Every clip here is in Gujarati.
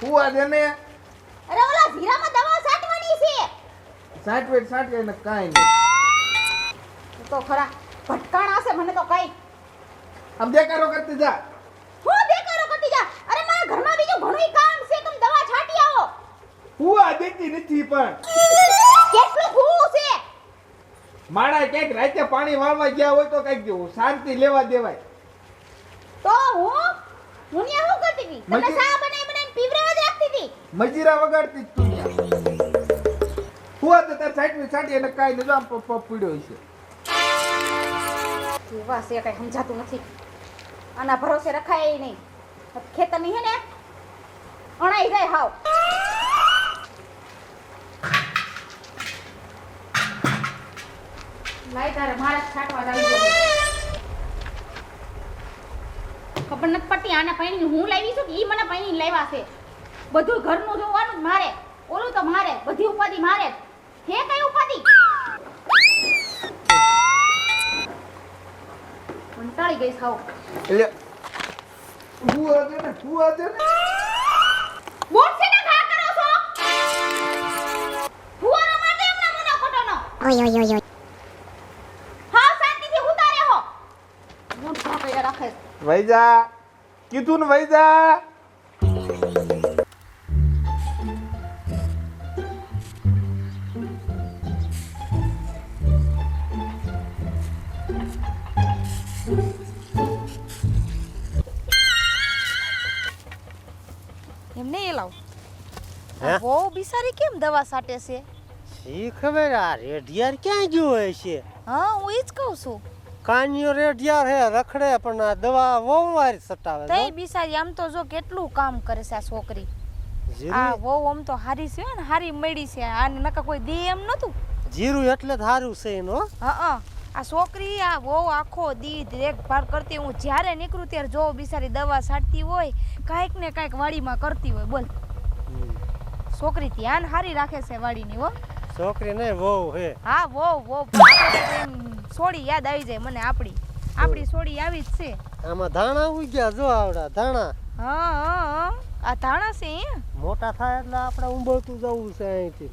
ફુવા દે ને અરે ઓલા જીરામાં દવા છાંટવાની છે. સાંઠવે સાંઠવે ને કાંઈ નહીં. તો ખરા ભટકાણા છે મને તો કઈ. આમ દેકારો કરતી જા. હું બેકારો કરતી જા? અરે મારા ઘરમાં બીજું ઘણું કામ છે તમે દવા છાંટી આવો. ફુવા દેતી નથી પણ. કેટલું ભૂવું છે? માણા ક્યાંક રાતે પાણી વાળવા ગયા હોય તો કંઈક દેવું શાંતિ લેવા દેવાય. તો હું? હું ન્યા હું કરતી હતી? તમને મજે- બનાવી પીવરાવા જ રાખતી હતી. મજીરા વગાડતી જ તું હું તો તાર સાંઠવી સાંઠી એને કાંઈ નહીં જો આમ પપ પીડ્યો છે કેવા છે કઈ સમજાતું નથી. આના ભરોસે રખાય નહીં. ખેતરની હે ને અણાઈ જાય હાવ. લાઈ તારે મારા છાંટવા લાવી દો ખબર નથી પડતી આના પૈણી હું લાવી છું કે એ મને પૈણી લાવ્યા છે. બધું ઘરનું જોવાનું જ મારે. ઓલું તો મારે બધી ઉપાધિ મારે. હે કઈ ઉપાધિ? કંટાળી ગઈ સાવ. એટલે ફુવા આજે ને ફુવા આજે ને? બોટ છે ને ખા કરો છો? ફુવારો માટે એમના મુનો ખોટોનો. નો ઓય ઓય oi. હા શાંતિથી ઉતારે હો મોટ ઘા કર્યા વૈજા. કીધું ને વૈજા. એમને એ લાવ? બહુ બિસારી કેમ દવા સાટે છે? શી ખબર આ રેડિયાર ક્યાં ગયો છે? હા હું એ જ કહું છું. કાનિયો રેડિયાર હે રખડે પણ આ દવા વહુ વાર સટાવે તઈ બિસારી આમ તો જો કેટલું કામ કરે છે આ છોકરી. આ વહુ આમ તો હારી છે ને હારી મળી છે આને નકા કોઈ દે એમ નતું? જીરું એટલે જ છે એનો હા? આ છોકરી આ વહુ આખો દી દેખભાળ કરતી હું જ્યારે નીકળું ત્યારે જો બિસારી દવા છાંટતી હોય કાંઈક ને કાંઈક વાડીમાં કરતી હોય બોલ. છોકરી ધ્યાન હારી રાખે છે વાડીની હો. છોકરી નહીં વહુ હે. હા વહુ વહુ. સોડી યાદ આવી જાય મને આપણી આપણી સોડી આવી જ છે. આમાં ધાણા ઉગ્યા જો આવડા ધાણા. હા હા. આ ધાણા છે? મોટા થાય એટલે આપણે ઉંબળતું જવું છે અહીંથી.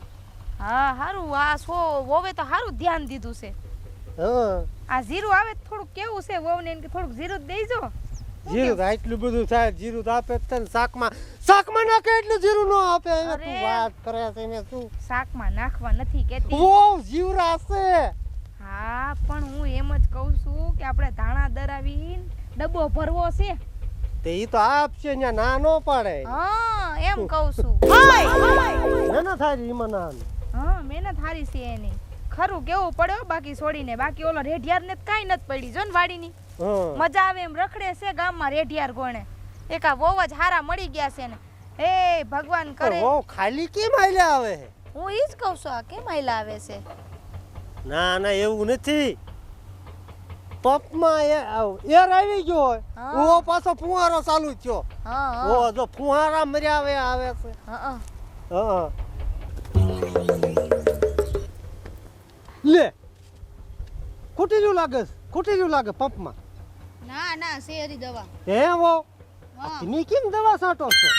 હા સારું આ સો વોવે તો સારું ધ્યાન દીધું છે. હા. આ જીરું આવે થોડુંક કેવું છે વોવને એને કે થોડુંક જીરું જ દેજો. જીરું તો આટલું બધું થાય જીરું તો આપે છે શાકમાં. શાકમાં નાખે એટલું જીરું ન આપે. તું વાત કરે છે ને શું? શાકમાં નાખવા નથી કેતી. ઓ જીવરા છે. હા પણ હું એમ જ કહું છું કે આપણે ધાણા દરાવી ડબ્બો ભરવો છે. તે ઈ તો આપશે ને ના નો પાડે. હા એમ કહું છું. ના ના થાય ઈમાં ના હા મહેનત હારી છે એની. ખરું કેવું પડ્યો બાકી છોડીને બાકી ઓલો રેઢિયાર ને કઈ નથી પડી. જો ને વાડીની. મજા આવે એમ રખડે છે ગામમાં રેઢિયાર ગોણે. એકા વોવ જ હારા મળી ગયા છે ને. એ ભગવાન કરે. બહુ ખાલી કેમ આયલા આવે? હું ઈ જ કહું છું આ કેમ આયલા આવે છે? ના ના એવું નથી. પપમાં એ એર આવી ગયો હોય. પાછો ફુવારો ચાલુ થયો. ઓ જો ફુવારા મર્યા આવે છે. હા લે. ખૂટી લાગે છે લાગે પપમાં ના ના શેરી દવા. હે વો હા. કેમ દવા સાટો છો?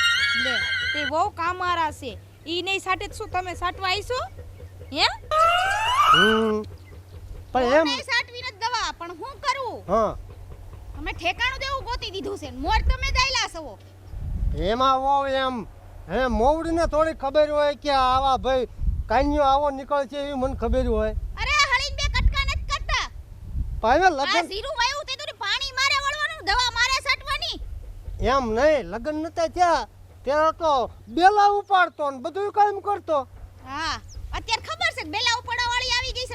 લે તે વહુ કામારા છે. ઈ નહીં સાટે શું તમે સાટવા આવીશો? હે? પણ એમ સાટવી નથી દવા? પણ હું કરું? હા. અમે ઠેકાણું દેવું ગોતી દીધું છે. મોર તમે દાયલા છો. એમાં વો એમ હે મોવડીને થોડી ખબર હોય કે આવા ભાઈ કાન્યો આવો નીકળે છે એવી મને ખબર હોય. અરે હળીને બે કટકા નથી કરતા. પાવે લગન આ ઝીરું વાયું તે તો પાણી મારે વળવાનું દવા મારે સટવાની. એમ નહીં લગન નતા થયા. ત્યારે તો બેલા ઉપાડતો ને બધું કામ કરતો. હા અત્યારે ખબર છે બેલા ઉપાડવા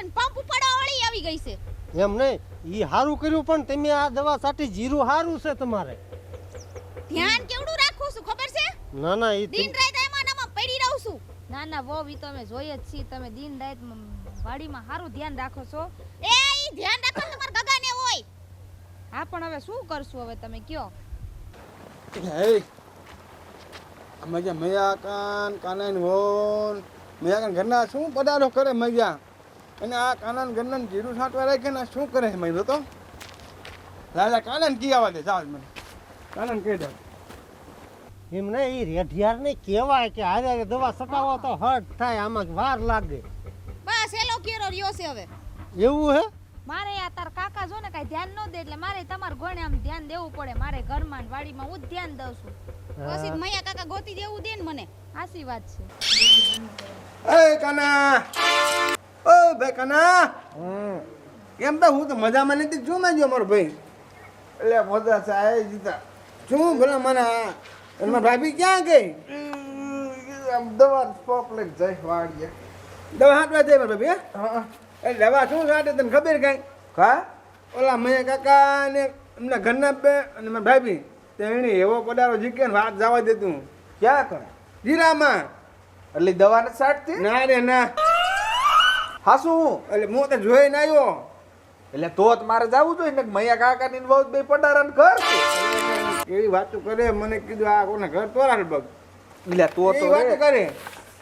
છે ને પંપ ઉપાડવા વાળી આવી ગઈ છે. એમ નહીં. ઈ સારું કર્યું પણ તમે આ દવા સાટી જીરું સારું છે તમારે. ધ્યાન કેવડું રાખું છું ખબર છે? ના ના ઈ દિન રાત એમાં ને પડી રહું છું. ના ના વહુ ઈ તો અમે જોઈએ જ છીએ. તમે દિન રાત વાડીમાં સારું ધ્યાન રાખો છો. એ ઈ ધ્યાન રાખો તમારા ગગાને હોય. હા પણ હવે શું કરશું હવે તમે કયો? હે મજા મયા કાન કાનાન વોન. મયા કાન ઘરના શું પડારો કરે મજા? અને આ કાનન ગનન જીરું છાંટવા રાખે ને શું કરે મહિનો તો? લાલા કાનન કી આવા દે? ચાલ મને. કાનન કહી દે. એમ નહીં ઈ રેઢિયાર ને કહેવાય કે હારે હારે દવા સટાવો તો હટ થાય આમાં વાર લાગે. બસ એલો કેરો રહ્યો છે હવે. એવું હે? મારે આ તાર કાકા જો ને કાંઈ ધ્યાન ન દે એટલે મારે તમાર ગોણે આમ ધ્યાન દેવું પડે. મારે ઘરમાં ને વાડીમાં હું જ ધ્યાન દઉં છું. પછી મૈયા કાકા ગોતી દેવું દે ને મને. આશી વાત છે. એ કાના! કાના. કેમ તો હું તો મજામાં નથી. શું માં મારો ભાઈ? એટલે મજા છે જીતા શું? ભલે મને એમાં ભાભી ક્યાં ગઈ? આમ દવા પોપ લઈ જાય વાડીએ. દવા હાટવા જાય મારી ભાભી હા? એ દવા શું સાટે તને ખબર કઈ? કા? ઓલા મેં કાકા ને એમના ઘરના બે અને મારા ભાભી તેણી એવો પડારો જીકે ને વાત જવા દેતું. ક્યાં કર? જીરામાં. એટલે દવા સાટતી? ના રે ના. હાસું? એટલે હું તો જોઈને આવ્યો એટલે તો જ મારે જવું જોઈએ ને મૈયા કાકા ની બહુ બે પડારણ ઘર એવી વાતો કરે મને કીધું આ કોને ઘર તોરાડ બગ. એટલે તો તો વાતો કરે.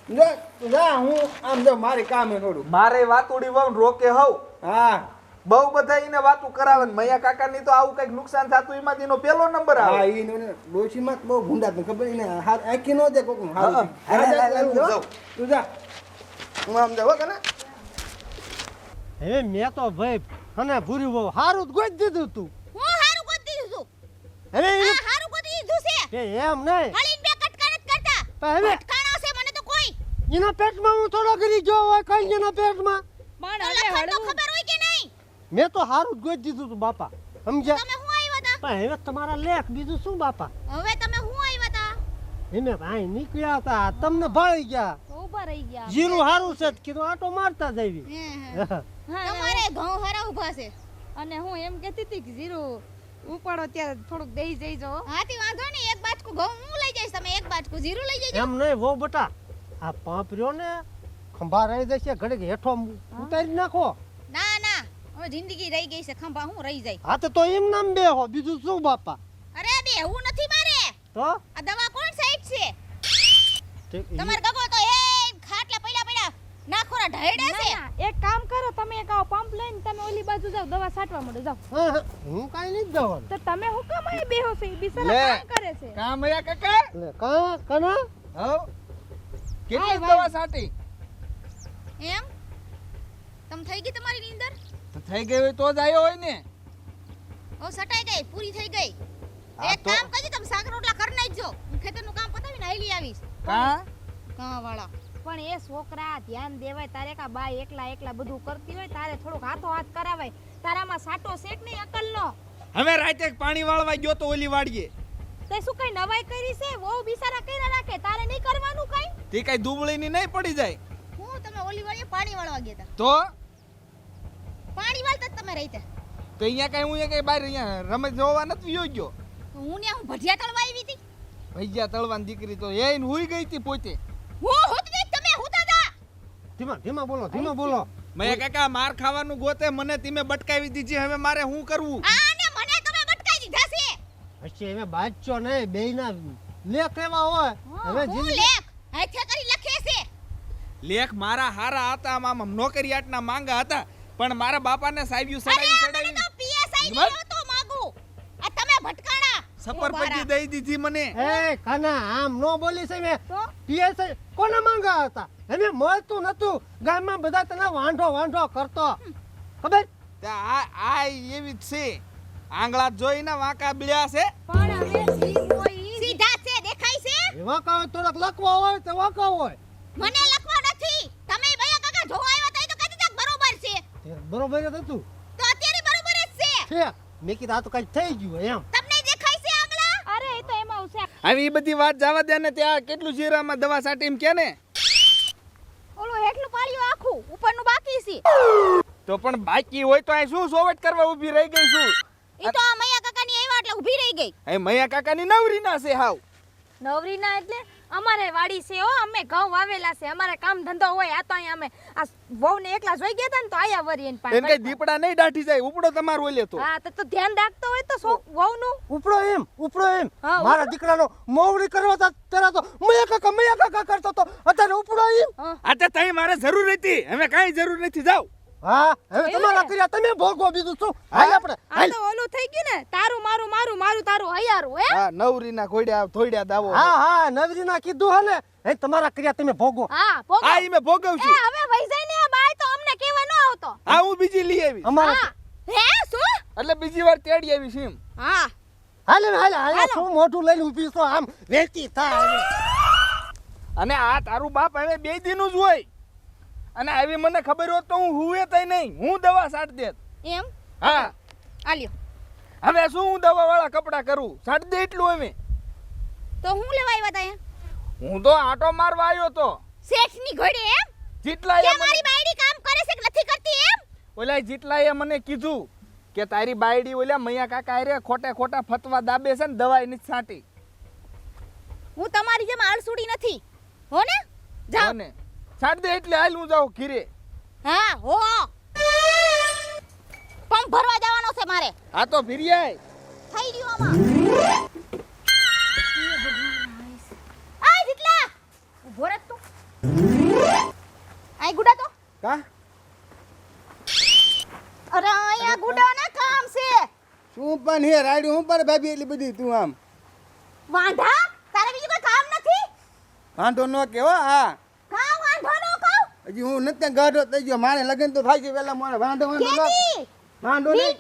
જો જા હું આમ જો મારી કામે હે થોડું મારે વાતુડી વહુ ને રોકે હવ. હા. બહુ બધા એને વાતું કરાવે ને મૈયા કાકા ની તો આવું કંઈક નુકસાન થતું એમાંથી એનો પેલો નંબર હા આવે ઈ ને ડોશીમાં બહુ ગુંડા તને ખબર ને હાર આખી નો દે કોકનું હા, હા. હાલ, તું જા. હું આમ જાવ કને હવે મેં તો ભાઈ અને ભૂરી બહુ સારું ગોઈ દીધું તું. હું હારું ગોતી દીધું? છું હવે એ હારું ગોતી દીધું છે. કે એમ નહીં. હળીને બે કટકા નથી કરતા. પણ હવે ભટકાણા છે મને તો કોઈ. એના પેટમાં હું થોડો કરી ગયો હોય કઈ એના પેટમાં? પણ હવે હળવું. ખબર હોય કે નહીં? મેં તો સારું ગોઈ દીધું તું બાપા. સમજ્યા? તમે હું આવ્યા હતા પણ હવે તમારા લેખ બીજું શું બાપા? હવે તમે હું આવ્યા હતા એમે ભાઈ નીકળ્યા હતા તમને ભાળી ગયા. ઊભા રહી ગયા જીરું હારું છે કીધું આટો મારતા જ આવી. હે, હે. હા, તમારે ઘઉં હારા ઊભા છે. અને હું એમ કહેતી હતી કે જીરું ઉપાડો ત્યારે થોડુંક દઈ જઈજો. હાથી વાંધો નહીં એક બાજકું ઘઉં હું લઈ જઈશ તમે એક બાજકું જીરું લઈ જઈજો. એમ નહીં વો બટા આ પાંપ રહ્યો ને ખંભા રહી જશે ઘડીક હેઠો ઉતારી નાખો. ના ના હવે જિંદગી રહી ગઈ છે ખંભા હું રહી જાય. હા તો તો એમ નામ બેહો બીજું શું બાપા? અરે બે હું નથી મારે. તો? આ દવા કોણ સાઈડ છે? તમાર ગગો તો એ ખાટલા પડ્યા પડ્યા છે. એક કામ કરો તમે એક આવો પંપ લઈને તમે ઓલી બાજુ જાવ દવા છાંટવા મળો જાઓ. હા, હા, હું કાંઈ નહીં જવાનું. તો તમે હું કામ અહીં બેહો છો? ઈ બિચારા કામ કરે છે. કામ મયા કાકા? કા કનો? હવ કેટલી દવા સાટી એમ? તમ થઈ ગઈ તમારી નીંદર? તો થઈ ગઈ હોય તો જ આવ્યો હોય ને. ઓ સટાઈ ગઈ પૂરી થઈ ગઈ. એક કામ કરજો તમે શાક રોટલા કરી નાખજો. હું ખેતરનું કામ પતાવીને હાલી આવીશ. કા? કાં વાળા? પણ એ છોકરા ધ્યાન દેવાય તારે કા બાય એકલા એકલા બધું કરતી હોય તારે થોડુંક હાથો હાથ કરાવાય. તારામાં સાટો શેક નહીં અકલનો હવે રાતે પાણી વાળવા ગયો તો ઓલી વાડીએ. તે શું કઈ નવાઈ કરી છે? વો બિસારા કર્યા રાખે તારે નહીં કરવાનું કઈ? તે કઈ દુબળી ની નહીં પડી જાય? હું તમે ઓલી વાળીએ પાણી વાળવા ગયા તો? પાણી વાળતા જ તમે રહીતે તો અહીંયા કઈ હું કઈ બહાર અહીંયા રમત જોવા નથી ગયો? ગયો હું ને હું ભજીયા તળવા આવી હતી? ભજીયા તળવાની દીકરી તો એ હુઈ ગઈ હતી પોતે. હું હોત નહીં તમે હુતા હતા ધીમા ધીમા બોલો ધીમા બોલો. મેં કાકા માર ખાવાનું ગોતે મને તમે બટકાવી દીધી હવે મારે શું કરવું? આને મને તમે બટકાવી દીધા છે. હશે હવે બાચો નહીં બેયના લેખ લેવા હોય. હવે હું લેખ હેઠે કરી લખે છે. લેખ મારા હારા હતા આમ આમ આટના માંગા હતા પણ મારા બાપાને સાહેબ્યું સડાવી અરે મને સડાવી તો પીએસઆઈ બસ. ની તો માંગુ આ તમે ભટકાણા દઈ દીધી મને. એ કાના આમ નો બોલી છે મે તો? પીએસઆઈ કોના માંગા હતા? એને મળતું નતું. ગામમાં બધા તને વાંઢો વાંઢો કરતો. ખબર? આ આ એવી જ છે. આંગળા જોઈને વાંકા બળ્યા છે. પણ હવે સીધા છે દેખાય છે? વાંકા હોય થોડક લખવા હોય તો વાંકા હોય? મને લખવા નથી. તમે ભયા કાકા જોવા આવ્યા તો એ તો કદી તક બરોબર છે. બરોબર જ હતું. તો અત્યારે બરોબર જ છે. છે. મેં કીધું આ તો કઈ થઈ ગયું એમ તમને દેખાય છે આંગળા અરે એ તો એમાં છે હવે એ બધી વાત જવા દે ને ત્યાં કેટલું જીરામાં દવા સાટી એમ કે ને? ઓલો હેઠલું પાળ્યું આખું ઉપરનું બાકી છે. તો પણ બાકી હોય તો અહીં શું સોવટ કરવા ઊભી રહી ગઈ છું? એ તો આ મૈયા કાકાની આવ્યા એટલે ઊભી રહી ગઈ. એ મૈયા કાકાની નવરી ના છે હાવ. નવરીના એટલે? અમારે વાડી છે હો અમે ઘઉં વાવેલા છે. અમારે કામ ધંધો હોય આ તો અહીંયા અમે આ વહુને એકલા જોઈ ગયા હતા ને તો આયા વરી એને એને કઈ દીપડા નહીં દાઢી જાય ઉપડો તમારો ઓલે તો. હા તો તો ધ્યાન રાખતો હોય તો સો વહુનું? ઉપડો એમ ઉપડો એમ. હા, મારા દીકરાનો મોવડી કરવો તો તેરા તો મૈયા કાકા મૈયા કાકા કરતો તો. અત્યારે ઉપડો એમ. આ તે તઈ મારે જરૂર હતી. હવે કાંઈ જરૂર નથી. જાવ હા હવે તમારા કર્યા તમે ભોગવો બીજું શું? હાલ આપણે હાલ. તો ઓલું થઈ ગયું ને તારું મારું મારું મારું તારું હૈયારું હે? હા નવરીના ઘોડ્યા થોડ્યા દાવો. હા હા નવરીના કીધું હે ને એ તમારા કર્યા તમે ભોગવો. હા ભોગવ. આ ઈ મેં ભોગવ છું. હવે વહી જાય ને આ બાય તો અમને કેવા ન આવતો. હું બીજી લઈ આવી અમારા હા. શું? એટલે બીજી વાર તેડી આવી છું એમ. હા. હાલે હાલે હાલ શું મોઢું લઈને ઊભી છો? આમ વેચી થાય. અને આ તારું બાપ હવે બે દિનનું જ હોય. અને આવી મને ખબર હોત તો હું હુએ તઈ નહીં. હું દવા સાટ દેત. એમ? હા. આલ્યો. હવે શું હું દવા વાળા કપડા કરું? સાટ દે એટલું અમે તો હું લેવા આવ્યા તા અહીંયા હું તો આટો મારવા આવ્યો તો. શેઠની ઘોડે એમ? જીતલા એ મારી બાયડી કામ કરે છે કે નથી કરતી એમ? ઓલા જેટલા એ મને કીધું કે તારી બાયડી ઓલા મૈયા કાકા રે ખોટા ખોટા ફતવા દાબે છે ને દવાઈ એની છાંટી. હું તમારી જેમ આળસુડી નથી. હો ને? જાઓ. ને? છાંટ દે એટલે હાલ હું જાઉં ઘીરે. હા હો. પંપ ભરવા જવાનો છે મારે. હા તો ફિરિયાય થઈ ગયું આમાં. આય જીતલા. ઊભો રહે તું. આય ગુડા તો. કા? અરે અહીંયા ગુડા ના કામ છે. શું પણ હે રાડી હું પણ ભાભી એટલી બધી તું આમ? વાંધા તારે બીજું કોઈ કામ નથી? વાંધો ન કેવો હા. હજી હું નથી ગાઢો થઈ ગયો. મારે લગન તો થાય છે વેલા મારે. વાંધો વાંધો વાંધો નહીં.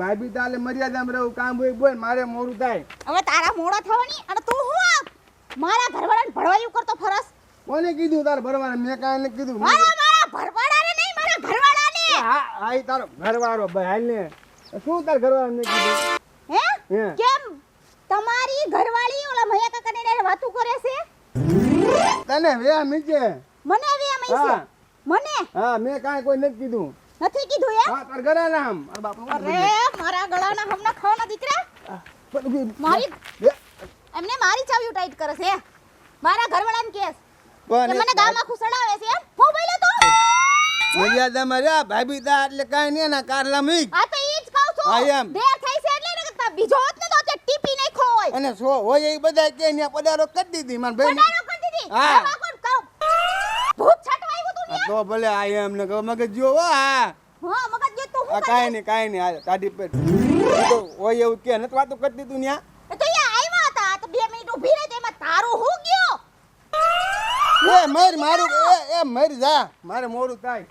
ભાભી તાલે મર્યાદામાં રહું કામ હોય બોલ મારે મોડું થાય. હવે તારા મોડા થવાની અને તું હું મારા ઘરવાળાને ભરવાયું કરતો ફરસ. કોને કીધું તાર ભરવાડા મેં કાંઈ નથી કીધું. મારા મારા ભરવાડાને નહીં મારા ઘરવાળાને હા હા તારો ઘરવાળો ભાઈ હાલ ને. શું તાર ઘરવાળાને કીધું? હે? કેમ? તમારી ઘરવાળી ઓલા મૈયા કાકાને વાતું કરે છે? તને વેહ મીચે? મને હવે એમ છે હા. મને? હા મેં કાંઈ કોઈ નથી કીધું. નથી કીધું એમ? હા તાર ગળા ના હમ અરે બાપ અરે મારા ગળાના હમણાં ખાવાના દીકરા મારી એમને મારી ચાવી ટાઈટ કરે છે મારા ઘરવાળાને કેસ કે મને ગામમાં ખુસડાવે છે હું. બોલ્યો તો? મર્યાદામાં રહ્યા ભાભી તા એટલે કાઈ નહીં ના કારલા મી આ તો ઈ જ કહું છું. આઈ એમ. દેર થઈ છે એટલે ને બીજો હોત ને તો તે ટીપી નાખ્યો હોય. અને સો હોય એ બધા કે ને પડારો કરી દીધી. માર ભાઈ હા. કોણ કહું? ભૂત છટવાયું તું ને તો ભલે આ એમ ને કહો. મગજ જો હો હા. મગજ જો તું હું કાંઈ નહીં કાંઈ નહીં. હાલ કાઢી પેટ તો ઓય એવું કે નથી વાતો કરી દીધું ન્યા. તો અહીંયા આવ્યા હતા. તો બે મિનિટ ઊભી રહી તેમાં તારું હું ગયો? એ મર મારું એ એ મર જા. મારે મોડું થાય.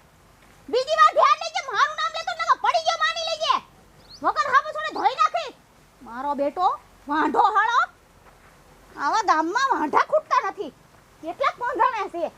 બીજી વાર ધ્યાન લેજે મારું નામ લેતો નકર પડી ગયો માની લેજે. વગર હામે છોડે ધોઈ નાખી. મારો બેટો વાંઢો હાળો. આવા ગામમાં વાંઢા ખૂટતા નથી. કેટલા કોંધણે છે.